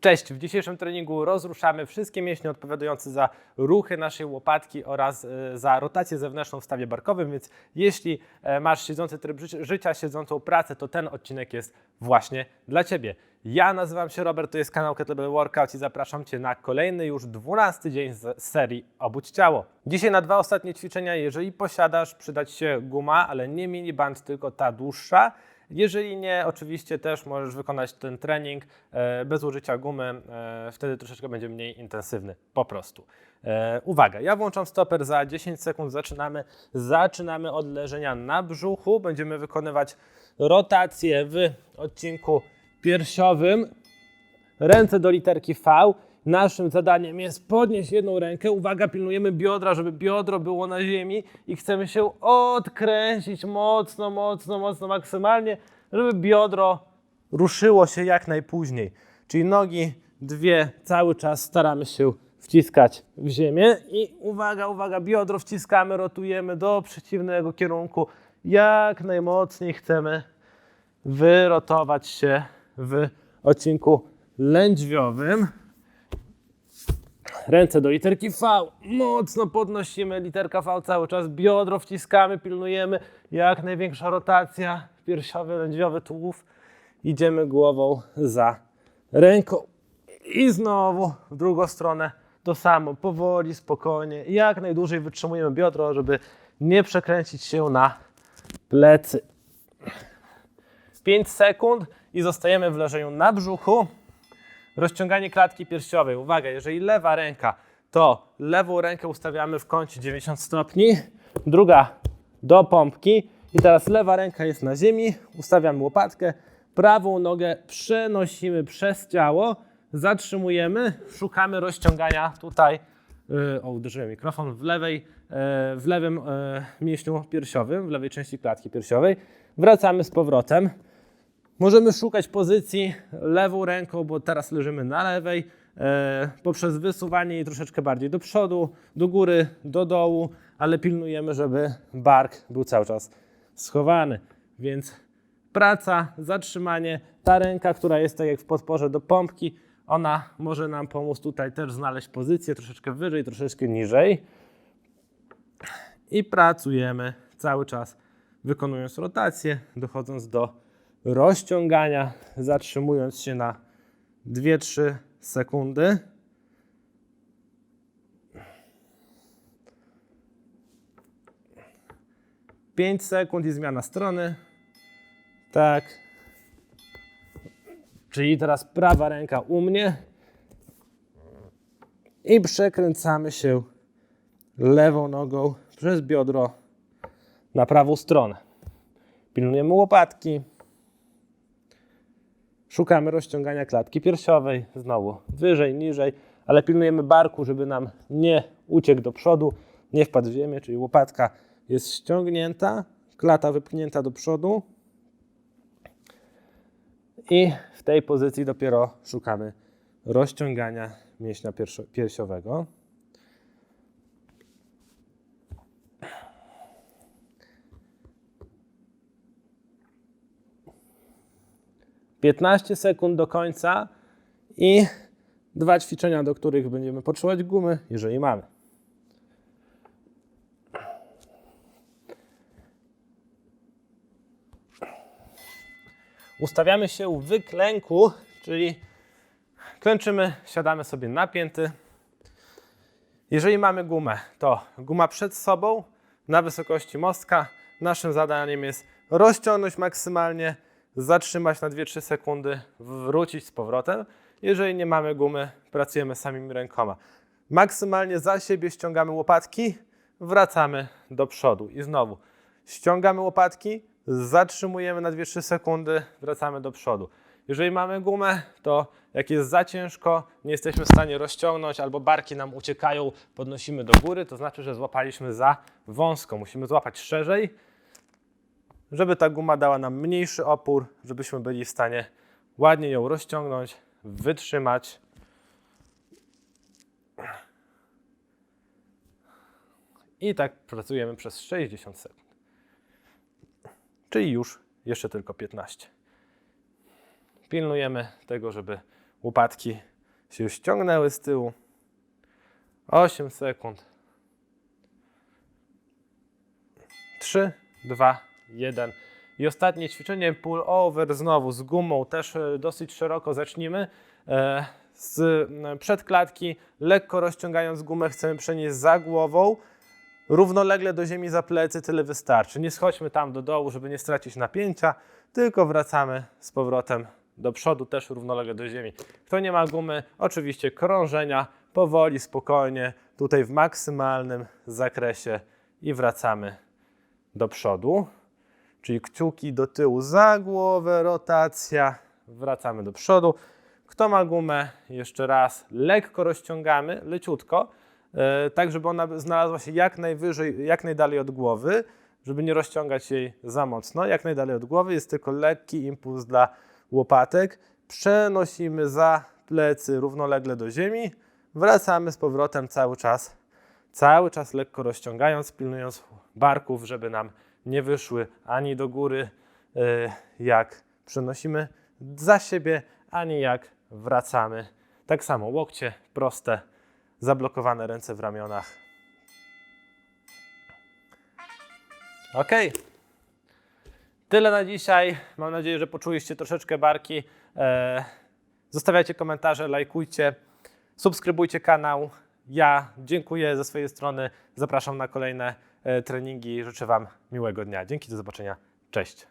Cześć, w dzisiejszym treningu rozruszamy wszystkie mięśnie odpowiadające za ruchy naszej łopatki oraz e, za rotację zewnętrzną w stawie barkowym, więc jeśli e, masz siedzący tryb ży- życia, siedzącą pracę, to ten odcinek jest właśnie dla Ciebie. Ja nazywam się Robert, to jest kanał Kettlebell Workout i zapraszam Cię na kolejny już 12 dzień z serii Obudź Ciało. Dzisiaj na dwa ostatnie ćwiczenia, jeżeli posiadasz, przydać się guma, ale nie miniband, tylko ta dłuższa. Jeżeli nie, oczywiście też możesz wykonać ten trening e, bez użycia gumy, e, wtedy troszeczkę będzie mniej intensywny, po prostu. E, uwaga, ja włączam stoper za 10 sekund, zaczynamy. Zaczynamy od leżenia na brzuchu, będziemy wykonywać rotację w odcinku piersiowym, ręce do literki V. Naszym zadaniem jest podnieść jedną rękę. Uwaga, pilnujemy biodra, żeby biodro było na ziemi i chcemy się odkręcić mocno, mocno, mocno, maksymalnie, żeby biodro ruszyło się jak najpóźniej. Czyli nogi dwie cały czas staramy się wciskać w ziemię i uwaga, uwaga, biodro wciskamy, rotujemy do przeciwnego kierunku. Jak najmocniej chcemy wyrotować się w odcinku lędźwiowym. Ręce do literki V. Mocno podnosimy literka V cały czas. Biodro wciskamy, pilnujemy. Jak największa rotacja. Piersiowy, lędźwiowy tułów. Idziemy głową za ręką. I znowu w drugą stronę to samo. Powoli, spokojnie. Jak najdłużej wytrzymujemy biodro, żeby nie przekręcić się na plecy. 5 sekund i zostajemy w leżeniu na brzuchu. Rozciąganie klatki piersiowej. Uwaga, jeżeli lewa ręka, to lewą rękę ustawiamy w kącie 90 stopni, druga do pompki. I teraz lewa ręka jest na ziemi, ustawiamy łopatkę, prawą nogę przenosimy przez ciało, zatrzymujemy, szukamy rozciągania. Tutaj, yy, o uderzyłem mikrofon, w, lewej, yy, w lewym yy, mięśniu piersiowym, w lewej części klatki piersiowej, wracamy z powrotem, Możemy szukać pozycji lewą ręką, bo teraz leżymy na lewej, e, poprzez wysuwanie jej troszeczkę bardziej do przodu, do góry, do dołu, ale pilnujemy, żeby bark był cały czas schowany. Więc praca, zatrzymanie, ta ręka, która jest tak jak w podporze do pompki, ona może nam pomóc tutaj też znaleźć pozycję troszeczkę wyżej, troszeczkę niżej. I pracujemy cały czas, wykonując rotację, dochodząc do rozciągania, zatrzymując się na 2-3 sekundy. Pięć sekund i zmiana strony. Tak. Czyli teraz prawa ręka u mnie. I przekręcamy się lewą nogą przez biodro na prawą stronę. Pilnujemy łopatki. Szukamy rozciągania klatki piersiowej, znowu wyżej, niżej, ale pilnujemy barku, żeby nam nie uciekł do przodu, nie wpadł w ziemię, czyli łopatka jest ściągnięta, klata wypchnięta do przodu. I w tej pozycji dopiero szukamy rozciągania mięśnia piersio- piersiowego. Piętnaście sekund do końca i dwa ćwiczenia, do których będziemy potrzebować gumy, jeżeli mamy. Ustawiamy się w wyklęku, czyli klęczymy, siadamy sobie napięty. Jeżeli mamy gumę, to guma przed sobą na wysokości mostka. Naszym zadaniem jest rozciągnąć maksymalnie, zatrzymać na 2-3 sekundy, wrócić z powrotem. Jeżeli nie mamy gumy, pracujemy samymi rękoma. Maksymalnie za siebie ściągamy łopatki, wracamy do przodu i znowu ściągamy łopatki, zatrzymujemy na 2-3 sekundy, wracamy do przodu. Jeżeli mamy gumę, to jak jest za ciężko, nie jesteśmy w stanie rozciągnąć albo barki nam uciekają, podnosimy do góry, to znaczy, że złapaliśmy za wąsko. Musimy złapać szerzej, żeby ta guma dała nam mniejszy opór, żebyśmy byli w stanie ładnie ją rozciągnąć, wytrzymać. I tak pracujemy przez 60 sekund. Czyli już jeszcze tylko 15. Pilnujemy tego, żeby łopatki się już ściągnęły z tyłu. 8 sekund. 3, 2, 1. I ostatnie ćwiczenie pull over znowu z gumą, też e, dosyć szeroko zacznijmy. E, Z przedklatki, lekko rozciągając gumę, chcemy przenieść za głową, równolegle do ziemi za plecy, tyle wystarczy. Nie schodźmy tam do dołu, żeby nie stracić napięcia, tylko wracamy z powrotem do przodu, też równolegle do ziemi. Kto nie ma gumy, oczywiście krążenia, powoli, spokojnie, tutaj w maksymalnym zakresie i wracamy do przodu. Czyli kciuki do tyłu za głowę, rotacja, wracamy do przodu. Kto ma gumę, jeszcze raz lekko rozciągamy, leciutko, e, tak żeby ona znalazła się jak najwyżej, jak najdalej od głowy, żeby nie rozciągać jej za mocno. Jak najdalej od głowy jest tylko lekki impuls dla łopatek. Przenosimy za plecy równolegle do ziemi, wracamy z powrotem cały czas, cały czas lekko rozciągając, pilnując barków, żeby nam nie wyszły ani do góry, e, jak przenosimy za siebie, ani jak wracamy. Tak samo łokcie proste, zablokowane ręce w ramionach. Ok. Tyle na dzisiaj. Mam nadzieję, że poczuliście troszeczkę barki. E, zostawiajcie komentarze, lajkujcie, subskrybujcie kanał. Ja dziękuję ze swojej strony. Zapraszam na kolejne treningi. Życzę Wam miłego dnia. Dzięki, do zobaczenia. Cześć.